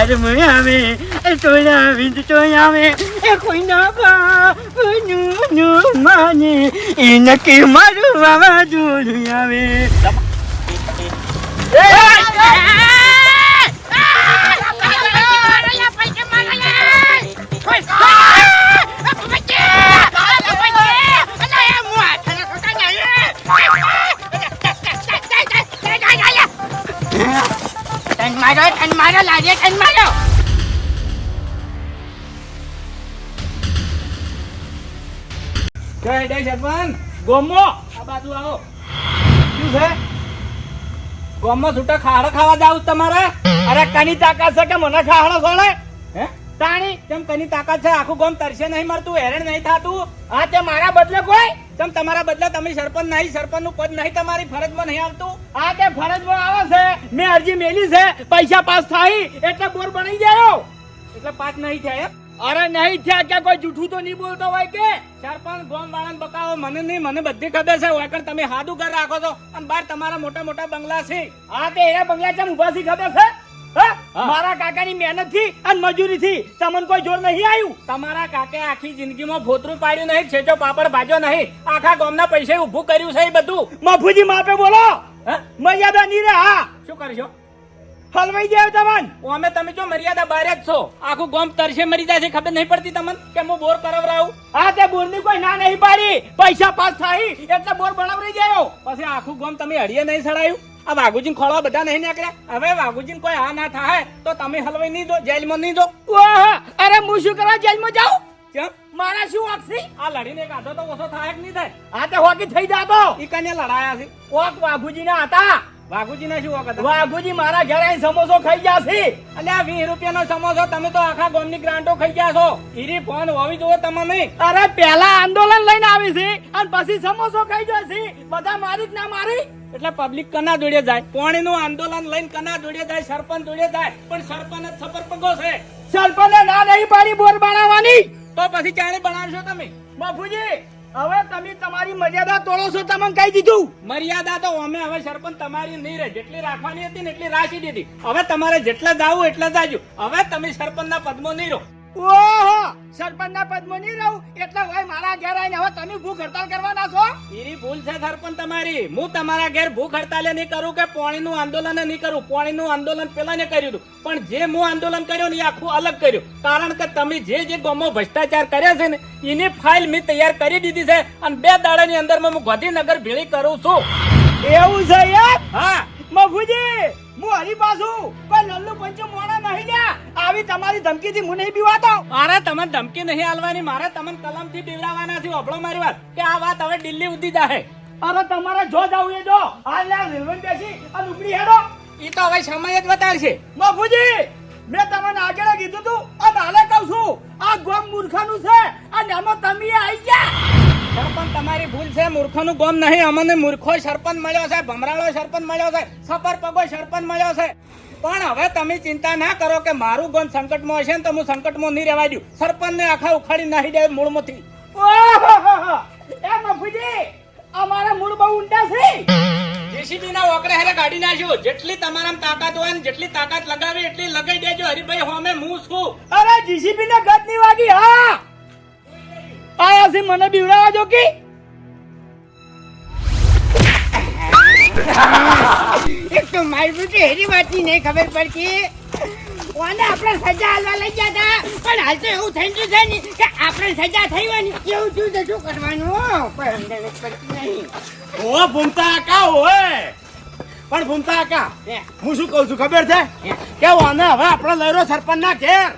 બજારમાં આવે એ વિંદ તો આવે એ કોઈ ના બા કોઈનું નું માને એ નક્કી મારું વાવાઝોડું આવે. જય જય સરપંચ ગોમો. આ બાજુ આવો. શું છે? ગોમો છૂટા ખાડો ખાવા જાવ તમારે? અરે કની તાકાત છે કે મને ખાહડો સોળે હે? તાણી તેમ કની તાકાત છે, આખું ગોમ તરસે નહીં મરતું હેરણ નહીં થાતું. આ તે મારા બદલે કોઈ? તેમ તમારા બદલે તમે સરપંચ નહીં સરપંચનું પદ નહીં તમારી ફરજમાં નહીં આવતું. આ તે ફરજમાં આવે છે મેં અરજી મેલી છે પૈસા પાસ થાય એટલે બોર બની ગયો એટલે પાસ નહીં થાય અરે નહીં થયા કે કોઈ જૂઠું તો નહીં બોલતો હોય કે? સરપંચ ગોમ વાળા બકાવો મને નહીં મને બધી ખબર છે. વાકણ તમે હાદું ઘર રાખો છો. અને બાર તમારા મોટા મોટા બંગલા છે. આ તે એના બંગલા છે ઊભા થી ખબર છે. મારા કાકાની મહેનતથી અને મજૂરી થી તમને કોઈ જોર નહીં આવ્યું તમારા કાકે આખી જિંદગીમાં ફોતરું પાડ્યું નહીં છેચો પાપડ ભાજો નહીં. આખા ગામના પૈસે ઊભું કર્યું છે એ બધું. મફુજી માપે બોલો? મર્યાદા નહીં રે હા. શું કરશો? હલવાઈ જાય તમને. અમે તમે જો મર્યાદા બહાર જ છો. આખું ગોમ તરશે મરી જાય છે ખબર નહીં પડતી તમને કે હું બોર કરાવરાવું? હા તે બોરની કોઈ ના નહીં પાડી. પૈસા પાસ થાય એટલે બોર બનાવરી ગયો પછી આખું ગોમ તમે હળીએ નહીં સડાયું? આ વાઘુજી ખોળવા બધા નહીં નીકળ્યા? હવે વાઘુજી કોઈ હા ના થાય તો તમે હલવાઈ નહીં દો જેલમાં નહીં દો. ઓહ, અરે હું શું કરવા જેલમાં જાઉં? કેમ મારા શું વાંક છે? આ લડીને કાઢો તો ઓછો થાય કે નહીં થાય? આ તો હોકી થઈ જાતો. ઈ કને લડાયા છે? ઓક વાઘુજી ના હતા. વાઘુજી ના શું વખત વાઘુજી મારા ઘરે આઈ સમોસો ખાઈ જશે એટલે આ વીસ રૂપિયાનો સમોસો તમે તો આખા ગામની ગ્રાન્ટો ખાઈ ગયા છો. ઈરી ફોન હોવી જોવો તમે અરે પહેલા આંદોલન લઈને આવી છે અને પછી સમોસો ખાઈ જશે બધા મારી જ ના મારી. એટલે પબ્લિક કના દોડે જાય? પોણી નું આંદોલન લઈને કના દોડે જાય? સરપંચ દોડે જાય? પણ સરપંચ જ સફર પગો છે. સરપંચ ના નહીં પાડી બોર બનાવવાની તો પછી ક્યારે બનાવશો તમે? બાપુજી હવે તમે તમારી મર્યાદા તોડો છો તમને કહી દીધું. મર્યાદા તો અમે હવે સરપંચ તમારી નહીં રહે. જેટલી રાખવાની હતી ને એટલી રાખી દીધી. હવે તમારે જેટલા જાવું એટલા જાજો. હવે તમે સરપંચ ના પદમાં નહીં રહો. ઓહો સરપંચ ના પદમાં નહીં રહું? એટલે ભાઈ મારા ઘેર આવીને હવે તમે ભૂખ હડતાલ કરવાના છો? ઈરી ભૂલ છે સરપંચ તમારી. હું તમારા ઘેર ભૂખ હડતાલે નહીં કરું કે પાણી નું આંદોલન નહીં કરું. પાણી નું આંદોલન પેલા ને કર્યું હતું. પણ જે હું આંદોલન કર્યું ને એ આખું અલગ કર્યું. કારણ કે તમે જે જે ગામમાં ભ્રષ્ટાચાર કર્યા છે ને એની ફાઇલ મેં તૈયાર કરી દીધી છે. અને બે દાડાની અંદરમાં હું ગાંધીનગર ભેળી કરું છું. એવું છે યાર હા. મફુજી હું હરી પાછું કોઈ લલ્લુ પંચુ મોણા નહીં લ્યા. આવી તમારી ધમકી થી હું નહીં બીવાતો મારે તમને ધમકી નહીં આલવાની મારે તમને કલમથી બીવડાવવાના છે ઓભળો મારી વાત કે આ વાત હવે દિલ્હી ઉધી જાહે. અરે તમારે જો જાવું એ જો. હાલ લ્યા રેલવે બેસી અને ઉપડી હેડો. એ તો હવે સમય જ બતાડશે મફુજી મેં તમને આગળ કીધું તું અને હાલે કહું છું આ ગોમ મૂર્ખાનું છે અને આમાં તમે આવી ગયા. સરપંચ તમારી ભૂલ છે મૂર્ખોનું ગોમ નહીં. અમને મૂર્ખો સરપંચ મળ્યો છે ભમરાળો સરપંચ મળ્યો છે સફર પગો સરપંચ મળ્યો છે. પણ હવે તમે ચિંતા ના કરો કે મારું ગોમ સંકટમાં હશે ને તો હું સંકટમાં નહીં રહેવા દઉં. સરપંચ ને આખા ઉખાડી નાખી દે મૂળમાંથી. એ મફુજી અમારા મૂળ બહુ ઊંડા છે. જેસીબી ના ઓકરે હેરે કાઢી નાખ્યો. જેટલી તમારામાં તાકાત હોય ને જેટલી તાકાત લગાવી એટલી લગાઈ દેજો. હરીભાઈ હોમે હું છું. અરે જેસીબી ને ગતની વાગી હા. આયા છે મને બીવડાવા જો કે. એક તો મારી બુટી હેરી વાતની નહીં ખબર પડતી. ઓને આપણે સજા હાલવા લઈ ગયા હતા પણ હાલ તો એવું થઈ ગયું છે ને કે આપણે સજા થઈ વાની એવું થયું તો શું કરવાનું પણ પડતી નહીં. ઓ ભૂમતા કા હોય પણ ભૂમતા કા હે, હું શું કહું છું ખબર છે? કે ઓને હવે આપણે લઈ રહ્યો સરપંચ ના ઘેર?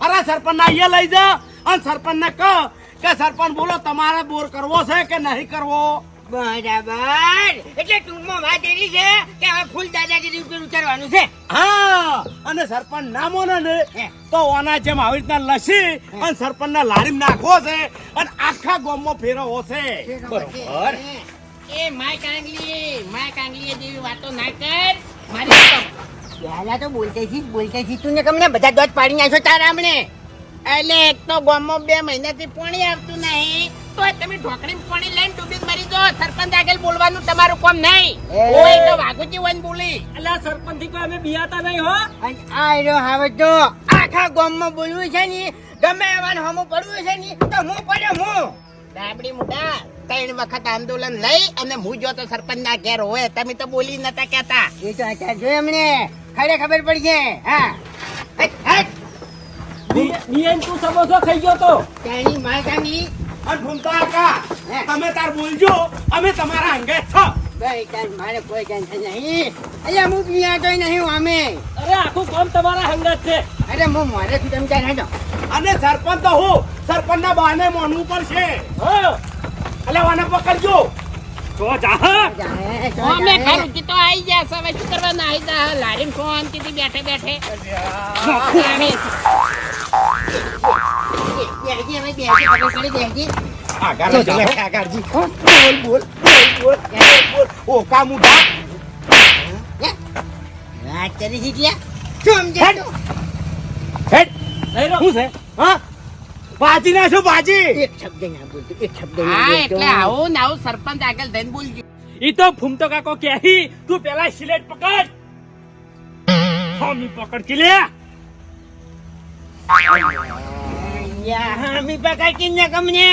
અરે સરપંચ ના અહીંયા લઈ જા અને સરપંચ ને કહો કે સરપંચ બોલો તમારે બોર કરવો છે કે નહીં કરવો? બરાબર. એટલે ટૂંકમાં વાત એવી છે કે હવે ફૂલ દાદાગીરી ઉપર ઉતરવાનું છે. હા અને સરપંચ ના મોને ને તો ઓના જેમ આવી રીતના લસી અને સરપંચ ના લારી નાખવો છે અને આખા ગામમાં ફેરવવો છે. બરોબર. એ માય કાંગલી માય કાંગલી જેવી વાતો ના કર. મારી પહેલા તો બોલતે છી બોલતે છી તું ને કમને બધા દોત પાડી નાખ્યો તારા હમણે? એટલે એક તો ગામમાં બે મહિનાથી પાણી આવતું નહીં. તો તમે ઢોકળી પાણી લઈને ડૂબી મરી જો સરપંચ આગળ બોલવાનું તમારું કામ નહીં. ઓય તો વાઘુજી વન બોલી. એટલે સરપંચથી કોઈ અમે બિયાતા નહીં હો. આ રહ્યો હવે તો આખા ગામમાં બોલવું છે ને ગમે એવાનું હમું પડવું છે ને તો હું પડ્યો હું. ડાબડી મુડા ત્રણ વખત આંદોલન લઈ અને હું જો તો સરપંચ ના ઘેર હોય તમે તો બોલી નતા કેતા એ તો અત્યારે જોયું અમને. ખરે ખબર પડી છે. હા. હટ, હટ. બિયાન તું સમોસો ખાઈ ગયો તો. ત્યાંની માલકાની અન ભૂમતા કાકા તમે તાર બોલજો અમે તમારા અંગે છો. ભાઈ તાર મારે કોઈ ટેન્શન નહીં. અહીંયા હું ત્યાં તોય નહીં અમે અરે આખું કામ તમારા હંગત છે. અરે હું મારે થી તમે ત્યાં હેડો અને સરપંચ તો હું સરપંચ ના બહાને માનવું પડશે હો. એટલે મને પકડજો. જા અમે આવી ગયા હવે શું કરવાના આવી જા લારીમ શાંતિથી બેઠે બેઠે. લે. વાત કરી છે ત્યાં. શું સમજે તું? હેડ. નહીં રો શું છે? હા? બાજી ના શું બાજી એક શબ્દ ના બોલતો એક શબ્દ હા એટલે આવો ને આવો સરપંચ આગળ થઈને બોલજો. ઈ તો ફૂમતો કાકો કેહી તું પેલા સિલેટ પકડ. હોમી પકડ કે લે. યા, હમી પકડ કે ને કમને.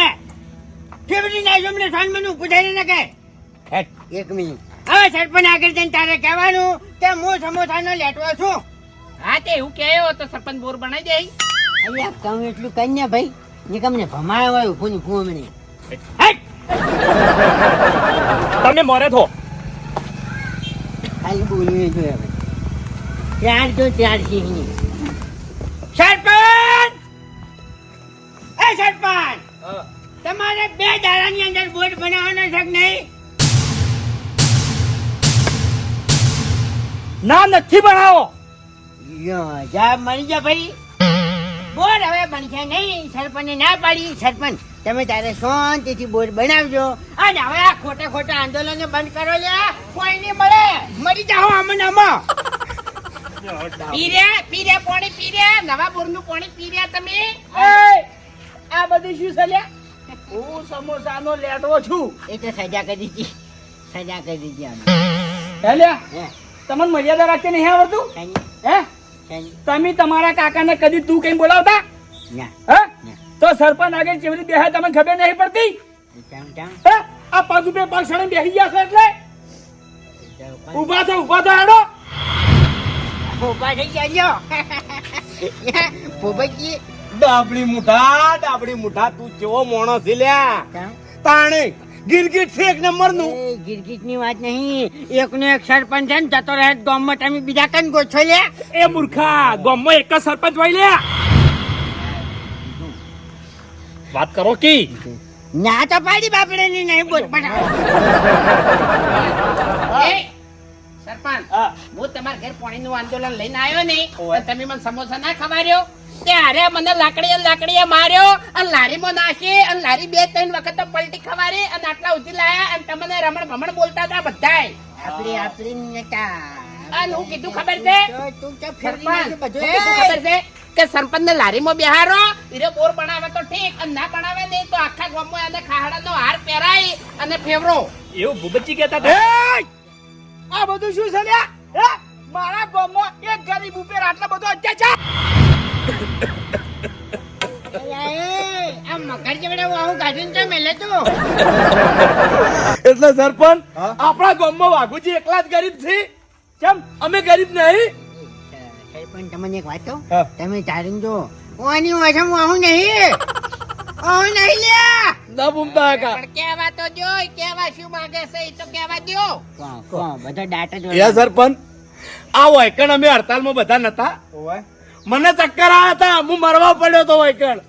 કેવડી ના જમને સાનમાનું પૂછાઈને ના કહે. હેડ એક મિનિટ. હવે સરપંચ આગળ જઈને તારે કહેવાનું કે હું સમોસાનો લેટવો છું. હા તે એવું કહેવો તો સરપંચ બોર બનાવી દે અલ્યા કહું એટલું કઈ ને ભાઈ નિકમને ભમાવા હોય ઉભું ને ઉભું અમને હેટ! તમે મોરે થો ખાલી બોલવું જોઈએ હવે. ત્યાર તો ત્યાર સિંહની સરપંચ! એ સરપંચ! તમારે બે દાડાની અંદર બોટ બનાવવાનો છે નહીં? ના નથી બનાવો. જા મળી જા ભાઈ. બોર્ડ હવે બનશે નહીં. સરપંચને ના પાડી. સરપંચ તમે તારે શાંતિથી બોર બનાવજો. અને હવે આ ખોટા ખોટા આંદોલન બંધ કરો લે. કોઈ નહીં મળે. મરી જાઓ અમને આમાં. પીરે પીરે પાણી પીરે. નવા બોરનું પાણી પીરે તમે. આ બધું શું છે લ્યા હું સમોસાનો લેટવો છું. એ તો સજા કરી દીધી સજા કરી દીધી અમે હે તમને મર્યાદા રાખતી નહીં આવડતું? હે? તમે તમારા કાકાને કદી તું કઈ બોલાવતા? ના તો સરપંચ આગળ રીતે બેહે તમને ખબર નહીં પડતી. હે? આ પગ બે પગ સડે બેસી ગયા છે એટલે? ઊભા થો ઊભા થો હેડો. ઊભા થઈ જાજો ભૂપતજી. ડાબડી મુઠા ડાબડી મુઠા તું કેવો મોણો છે લ્યા. તાણે ગિરગિટ છે એક નંબરનું એ ગિરગિટની વાત નહીં. એકનો એક સરપંચ છે ને જતો રહે ગામમાં તમે બીજા કઈ ગોઠો લે એ મૂર્ખા ગામમાં એક જ સરપંચ હોય લે વાત કરો કી? ના તો પાડી બાપડે ની નહીં બોલ પણ સરપંચ હા. હું તમારા ઘેર પાણીનું આંદોલન લઈને આવ્યો નહીં તમે મને સમોસા ના ખવાડ્યો? ત્યારે મને લાકડીએ લાકડીએ માર્યો અને લારીમાં નાખી અને લારી બે ત્રણ વખત તો પલટી ખવારી અને આટલા ઉધી લાયા અને તમને રમણ ભમણ બોલતા હતા બધાય. આપડી આપડી નેતા. અને હું કીધું ખબર છે? તું કીધું ખબર છે કે સરપંચ ને લારીમાં બેહારો હીરો બોર બનાવે તો ઠીક અને ના બનાવે નહીં તો આખા ગામમાં એને ખાહડાનો હાર પહેરાય અને ફેવરો. એવું ભૂબચી કહેતા હતા? આ બધું શું છે? મારા ગામમાં એક ગરીબ ઉપર આટલો બધો અત્યાચાર એટલે સરપંચ આપણા ગામમાં વાઘુજી એકલા જ ગરીબ છે. કેમ? અમે ગરીબ નહીં. સરપંચ તમને એક વાત કહું? તમે તારીને જો ઓની વાસમ વાહુ નહીં. વાહુ નહીં લે. ના ભૂમતા કા કેવા તો જો કેવા શું માંગે છે એ તો કહેવા દ્યો. કોણ? કોણ? બધા ડાટા જો એ સરપંચ આ એકણ અમે હડતાલમાં બધા નતા. મને ચક્કર આવ્યા હતા. હું મરવા પડ્યો તો વૈકળ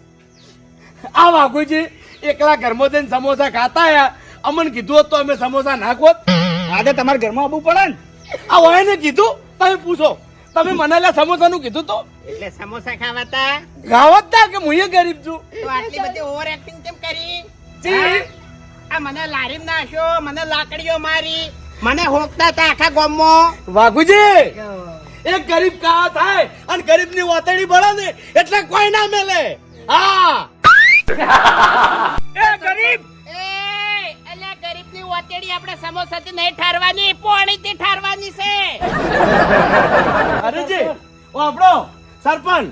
આ વાઘુજી એકલા ઘરમાં જઈને સમોસા ખાતા આયા. અમને કીધું હોત તો અમે સમોસા નાખોત આજે તમારા ઘરમાં આવવું પડે ને? આ વયને કીધું. તમે પૂછો. તમે મને લે સમોસાનું કીધું તો. એટલે સમોસા ખાવાતા ખાવાતા તા કે હું ગરીબ છું? તો આટલી બધી ઓવર એક્ટિંગ કેમ કરી? જી. આ મને લારીમ નાખ્યો મને લાકડીઓ મારી મને હોકતા હતા આખા ગોમમાં. વાઘુજી! એક ગરીબ કા થાય અને ગરીબની વાતડી બળે ને એટલે કોઈ ના મેલે. હા. એ ગરીબ! ગરીબ ગરીબની ઓતેડી આપણે સમોસાથી નહીં ઠારવાની પોણીથી ઠારવાની છે. અરેજી આપણો સરપંચ.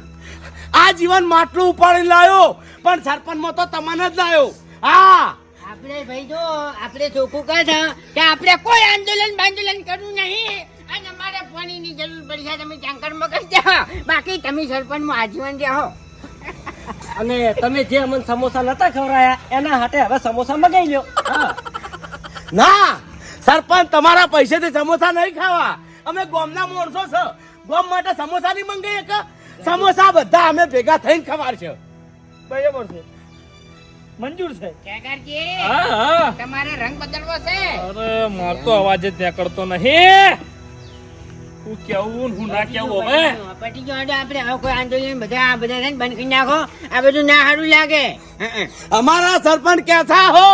આ જીવન માટલું ઉપાડી લાયો પણ સરપંચમાં તો તમને જ લાયો. હા. આપણે ભાઈ જો આપણે ચોખ્ખું કહે છે કે આપણે કોઈ આંદોલન બાંદોલન કરવું નહીં. પાણીની જરૂર પડશે તમે ટેન્કરમાં કરી જાઓ. બાકી તમે સરપંચમાં આજીવન રહો અને તમે જે અમને સમોસા નતા ખવડાયા એના હાટે હવે સમોસા મગાઈ લ્યો. ના સરપંચ તમારા પૈસેથી સમોસા નહીં ખાવા. અમે ગોમના મોણસો છો. ગોમ માટે સમોસા નહીં મંગાઈએ કે? સમોસા બધા અમે ભેગા થઈને ખવાર છે. બરાબર છે. મંજૂર છે. કેગરજી હા હા. તમારે રંગ બદલવો છે. અરે મારતો અવાજ જ નીકળતો નહીં. હું કેવું ને હું ના કેવું હવે? પટી ગયો. એટલે આપણે હવે કોઈ આંદોલન બધા આ બધા છે ને બંધ કરી નાખો. આ બધું ના સારું લાગે. હં, હં. અમારા સરપંચ કેસા હો?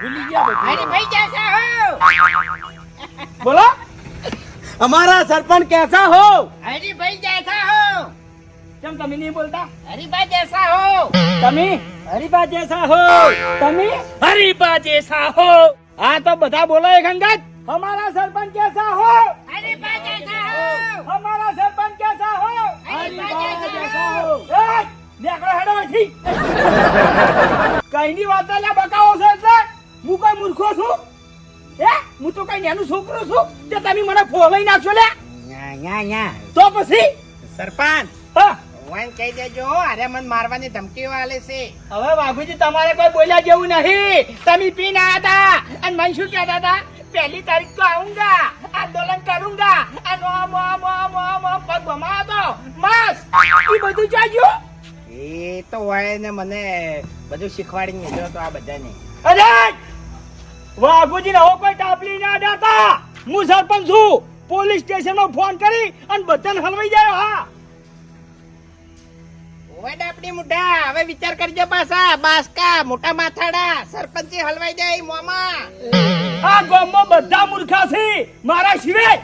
ભૂલી ગયા બધું. અરે ભાઈ જૈસા હો? બોલો. અમારા સરપંચ કેસા હો? હરીભાઈ જૈસા હો? કેમ તમે નહીં બોલતા? હરીભાઈ જૈસા હો? તમે? હરીબા જેસા હો? તમે? હરીબા જેસા હો? હા તો બધા બોલો એક અંગત હમારા સરપંચ कैसा हो हमारा सरपंच कैसा हो સરપંચ કેસા હો? હરીબા જૈસા હો? એ, નેકળો હેડો અહીંથી. કઈની વાત અલ્યા બકાવો છે એટલે હું કોઈ મૂર્ખો છું? હે? હું તો કઈ નાનું છોકરો છું તે તમે મને ફોલાઈ નાખશો લે? તો પછી? સરપંચ હા. વાન કહી દેજો અરે મન મારવાની ધમકી વાળે છે. હવે બાબુજી તમારે કોઈ બોલ્યા જેવું નહીં. તમે પીને હતા. અને મન શું કહેતા હતા? પહેલી તારીખ તો આઉંગા આંદોલન કरूंगा અને ઓમ ઓમ ઓમ ઓમ ઓમ પગ ભમાયો તો બસ. એ બધું ચાલ્યું એ તો હોય ને મને બધું શીખવાડી મેળ્યો તો આ બધાને. અરે! વાઘુજી ને હવે કોઈ ટાપલી ના દેતા હું સરપંચ છું. પોલીસ સ્ટેશનમાં ફોન કરી અને બધાને હલવાઈ જાય હા. ઓય ડાપડી મુઢા. હવે વિચાર કરજો પાછા. બાસકા મોટા માથાડા સરપંચી હલવાઈ જાય મોમાં. આ ગામમાં બધા મૂર્ખા છે. મારા સિવાય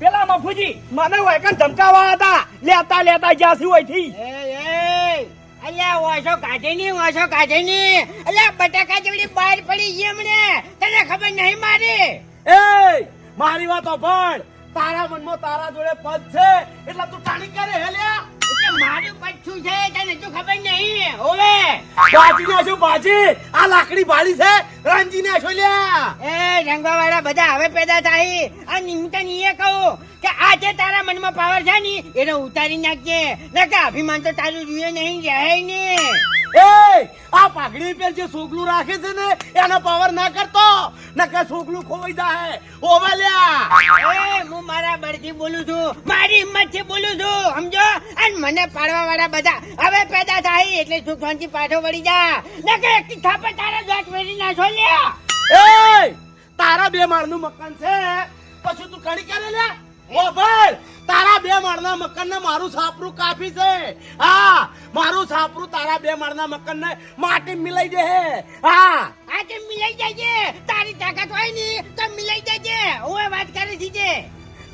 પેલા મફુજી મને વાયકન ધમકાવા હતા. લેતા લેતા જ્યાંથી હોયથી એ એ. અલ્યા વાસો કાઢે ની વાસો કાઢે ની અલ્યા બટાકા જેવડી બહાર પડી ગઈ હમણે. તને ખબર નહીં મારી? એ મારી વાત પણ તારા મનમાં તારા જોડે પદ છે. એટલે તું ટાણી કરે હેલ્યા એટલે મારું પચ્છું છે તને તો ખબર નહીં. ઓવે. બાજી ને બાજી. આ લાકડી ભાડી છે. રાંજી ને શું લ્યા. એ રંગવાવાળા બધા હવે પેદા થાય. આ નિમિત્તન એ કહું કે આ જે તારા મનમાં પાવર છે ને એને ઉતારી નાખજે. નકા અભિમાન તો તારું જોઈએ નહીં રહે ને એ આ પાઘડી પર જે સોગલું રાખે છે ને એનો પાવર ના કરતો. નકર સોગલું ખોવાઈ જાય ઓવે લ્યા એ હું મારા બળથી બોલું છું. મારી હિંમતથી બોલું છું સમજો? અને મને પાડવા વાળા બધા હવે પેદા થાય એટલે સુખ શાંતિ પાછો વળી જા. નકે એક થાપે તારા દોટ મેરી નાખો લ્યા. એ તારા બે માળનું મકાન છે. પછી તું કણી કરે લે? ભાઈ તારા બે માળના મકાન ને મારું છાપરું કાફી છે. હા મારું છાપરું તારા બે માળના મકાન ને માટી મિલાઈ દે હે. આ તે મિલાઈ જજે તારી તાકાત હોય ને તો મિલાઈ જજે હું વાત કરી દીજે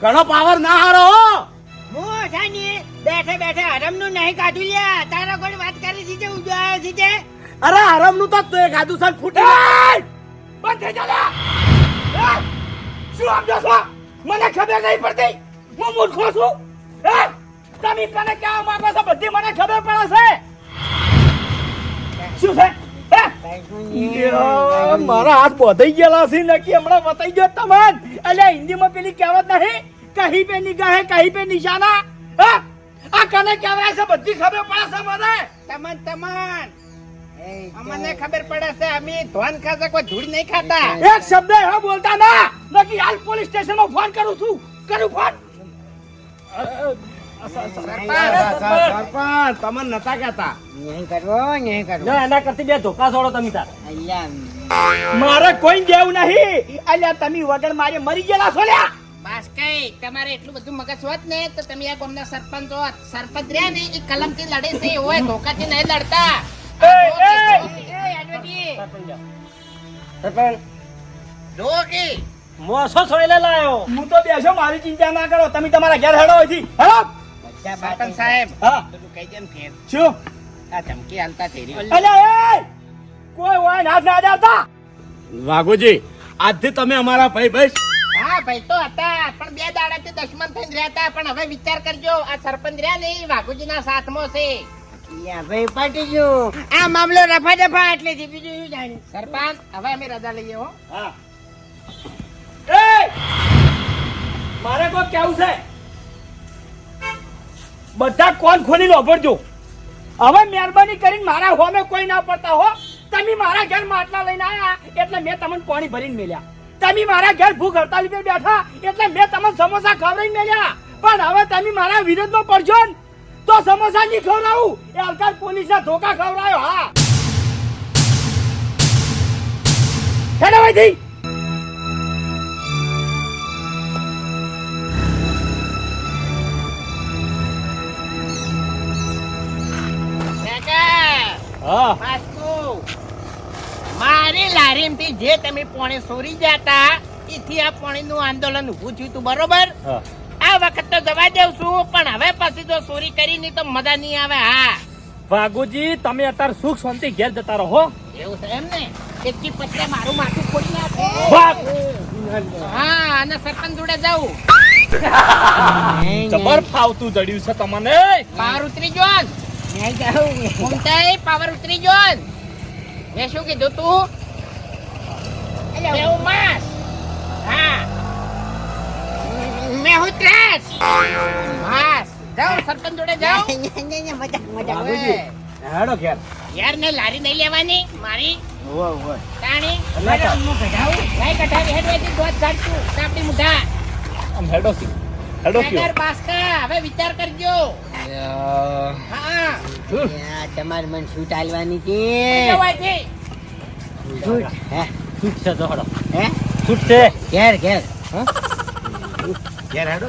ઘણો પાવર ના હારો હો. હું છે ને બેઠે બેઠે હરમનું નહીં કાઢું લે. તારા કોઈ વાત કરી દીજે ઉજવાયો દીજે અરે હરમનું તો તે ખાધું છે ને ફૂટી! બંધ થઈ જા શું આમ છો? મને ખબર નહીં પડતી. હું મૂર્ખો છું. હે? તમે મને કહેવા માંગો છો, બધી મને ખબર પડે છે. શું છે? મારા હાથ બોધાઈ ગયેલા છે, નક્કી હમણાં બતાઈ ગયો તમન અલ્યા, હિન્દીમાં પેલી કહેવત નહીં કહી પે નિગાહે કહી પે નિશાના? આ કને કહેવાય છે, બધી ખબર પડે છે મને. તમન તમન. અમને ખબર પડે છે અમે ધોન ખાતા કોઈ ધૂળ નહીં ખાતા એક શબ્દ એવો બોલતા ના નકી હાલ પોલીસ સ્ટેશનમાં ફોન કરું છું કરું ફોન સરપંચ તમે નતા કહેતા નહીં કરવો નહીં કરવો ના એના કરતી બે ધોકા છોડો તમે તાર મારે કોઈ દેવું નહીં અલ્યા તમે વગર મારે મરી ગયેલા છો લ્યા બસ કઈ તમારે એટલું બધું મગજ હોત ને તો તમે આ ગામના સરપંચ હોત સરપંચ રહ્યા ને એ કલમથી લડે છે હોય ધોકાથી નહીં લડતા. સરપંચ. જો મોસો છોડેલા લાયો. હું તો બેસો મારી ચિંતા ના કરો. તમે તમારા ઘેર હેડો અહીંથી. હેડો! બધા સાહેબ હા. પેલું કહી દે ફેર. શું? આ ધમકી હાલતા તેરી અલ્યા એ! કોઈ હોય હાથ ના અડાડતા વાઘુજી આજથી તમે અમારા ભાઈ બસ. હા ભાઈ તો હતા પણ બે દાડાથી દશમન થઈને રહ્યા પણ હવે વિચાર કરજો આ સરપંચ રહ્યા નહીં વાઘુજીના સાથમાં છે. ભાઈ પટી ગયું આ મામલો રફા દફા એટલેથી બીજું શું જાણે? સરપંચ હવે અમે રજા લઈએ હો. હા. એ! મારે કોઈ કેવું છે? બધા કોણ ખોલી લોભડજો. હવે મહેરબાની કરીને મારા હોમે કોઈ ના પડતા હો. તમે મારા ઘર માટલા લઈને આયા એટલે મેં તમને પાણી ભરીને મેલ્યા. તમે મારા ઘર ભૂખ હડતાલ પર બેઠા એટલે મેં તમને સમોસા ખવડાવીને મેલ્યા. પણ હવે તમે મારા વિરોધમાં પડજો ને. તો સમોસા નહીં ખવડાવું. એ અલકાર પોલીસના ધોકા ખવડાયો હા. હેડો ભાઈ મારી લારીમથી જે તમે પોણે સોરી જતા એથી આ પોણીનું આંદોલન ઊભું થયું તું બરોબર? આ વખત તો જવા દેવ છું પણ હવે પછી જો ચોરી કરી ની તો મજા નહીં આવે હા. વાઘુજી તમે અત્યારે સુખ શાંતિ ઘેર જતા રહો એવું છે એમ ને? એકથી પચરે મારું માથું ખોલી નાખે. હા અને સરપંચ જોડે જાઉં. જબર ફાવતું જડ્યું છે તમને પાવર ઉતરી જોન નહીં પાવર ઉતરી જોન મેં શું કીધું તું? એવું માસ હા. મેં હું ત્રાસ. માસ જાઓ સરપંચ જોડે જાઓ. મજાક મજાક હવે હેડો ઘેર. યાર ને લારી નહીં લેવાની મારી. ઓય ઓય તાણી. અલ્લા હું કઢાવું ગાય કઢાવી હેડ વેચી દોધ કાઢતું કાપડી મુઢા. આમ હેડો સી હેડો નગર બાસ્કા હવે વિચાર કરજો. હા. તમારે મને શૂટ આલવાની છે. શૂટ હે? છૂટ છે તો હેડો. હે? છૂટ છે. ઘેર ઘેર ઘેર હેડો?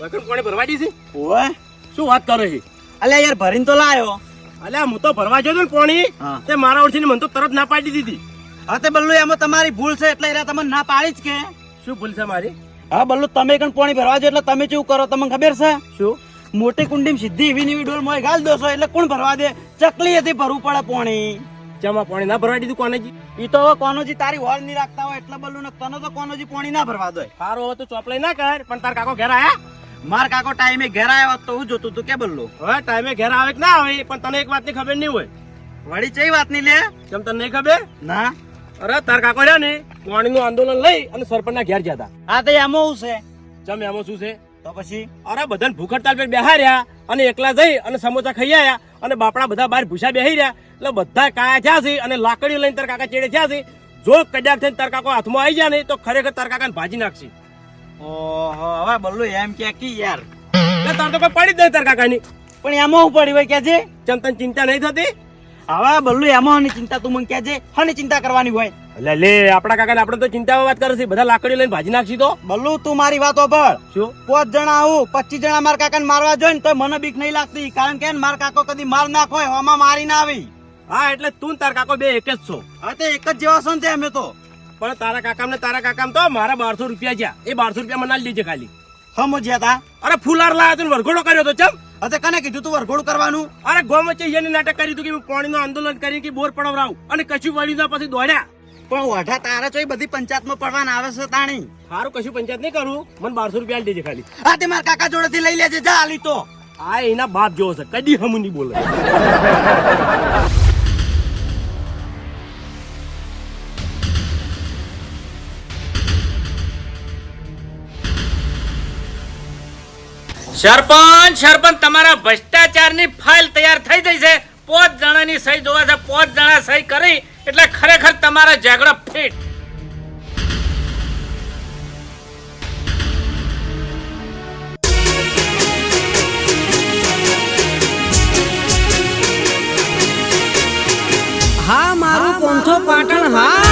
વગર ભરવા દીધી ઓય. શું વાત કરે છે? અલ્યા યાર ભરીને તો લાયો. અલ્યા હું તો ભરવા જતો ને પોણી. તે મારા ઓળખીને મને તો તરત ના પાડી દીધી. હા તે બલ્લુ એમાં તમારી ભૂલ છે એટલે એરા તમને ના પાડી જ કે. શું ભૂલ છે મારી? હા બલ્લુ તમે કણ પાણી ભરવા જો એટલે તમે શું કરો? તમને ખબર છે? શું? મોટી કુંડીમાં સીધી એવી નીવી ડોલ મોય ગાલ દોસો એટલે કોણ ભરવા દે? ચકલી હતી ભરવું પડે પાણી. જમા પાણી ના ભરવા દીધું કોને જી ઈ તો કોનોજી તારી હોળ નહીં રાખતા હોય એટલે બલ્લુ ને તને તો કોનોજી પાણી ના ભરવા દો. સારું હવે તું ચોપલાઈ ના કર પણ તાર કાકો ઘેર આયા. માર કાકો ટાઈમે ઘેર આવ્યો તો હું જોતું તું કે બલ્લુ હવે ટાઈમે ઘેર આવે કે ના આવે પણ તને એક વાતની ખબર નહીં હોય. વળી ચઈ વાત નહીં લે? કેમ તને નહીં ખબર? ના. અરે તાર કાકો રહ્યા ને પાણીનું આંદોલન લઈ અને સરપંચના ઘેર ગયા હતા આ તો એમાં હું છે? ચમ એમાં શું છે? તો પછી? અરે બધાને ભૂખ હડતાલ પર બેહાર રહ્યા અને એકલા જઈ અને સમોસા ખાઈ આવ્યા અને બાપડા બધા બહાર ભૂસા બેહી રહ્યા. એટલે બધા કાયા થયા છે અને લાકડીઓ લઈને તાર કાકા ચેડે થયા છે. જો કદાચ થઈને તાર કાકો હાથમાં આવી જાય ને તો ખરેખર તાર કાકાને ભાજી નાખશે. ઓહો હવે બલ્લુ એમ કે કી યાર. તાર તો કોઈ પડી જ નહીં તાર કાકાની. પણ એમાં હું પડી હોય કે છે ચમ તને ચિંતા નહીં થતી? હવે બલ્લુ એમાં હની ચિંતા તું મને કે છે હની ચિંતા કરવાની હોય. એટલે લે આપણા કાકાને આપણે તો ચિંતા વાત કરે છે. બધા લાકડીઓ લઈને ભાજી નાખશી તો. બલ્લુ તું મારી વાતો પર શું? પાંચ જણા આવું પચીસ જણા મારા કાકાને મારવા જોઈએ ને તો મને બીક નહીં લાગતી. કારણ કે મારા કાકો કદી માર નાખ હોય હોમાં મારી ના આવી. હા એટલે તું તાર કાકો બે એક જ છો. હા તે એક જ જેવા છો ને અમે તો. પણ તારા કાકા ને તારા કાકા તો મારા બારસો રૂપિયા જ્યાં એ બારસો રૂપિયા મને આલી ખાલી. હમ જ્યાં તા. અરે ફુલાર લાયા તું વરઘોડો કર્યો તો ચમ. હવે કને કીધું તું વરઘોડું કરવાનું? અરે ગોમ વચ્ચે એને નાટક કર્યું હતું કે પાણીનું આંદોલન કરી કે બોર પડાવરાવ અને કશું વળી ના પછી દોડ્યા. પણ વાઢા તારા તો એ બધી પંચાયતમાં પડવાના આવે છે તાણી. સારું કશું પંચાયત નહીં કરું. મને બારસો રૂપિયા દેજે ખાલી. હા તે મારા કાકા જોડેથી લઈ લેજે જા આલી તો. આ એના બાપ જેવો છે. કદી હમ નહીં બોલે. સરપંચ સરપંચ, તમારા ભ્રષ્ટાચારની ફાઇલ તૈયાર થઈ ગઈ છે. પોત જણાની સહી જોવા છે. પોત જણા સહી કરી એટલે ખરેખર તમારા ઝઘડો ફિટ. હા, મારું પંથો પાટણ, હા.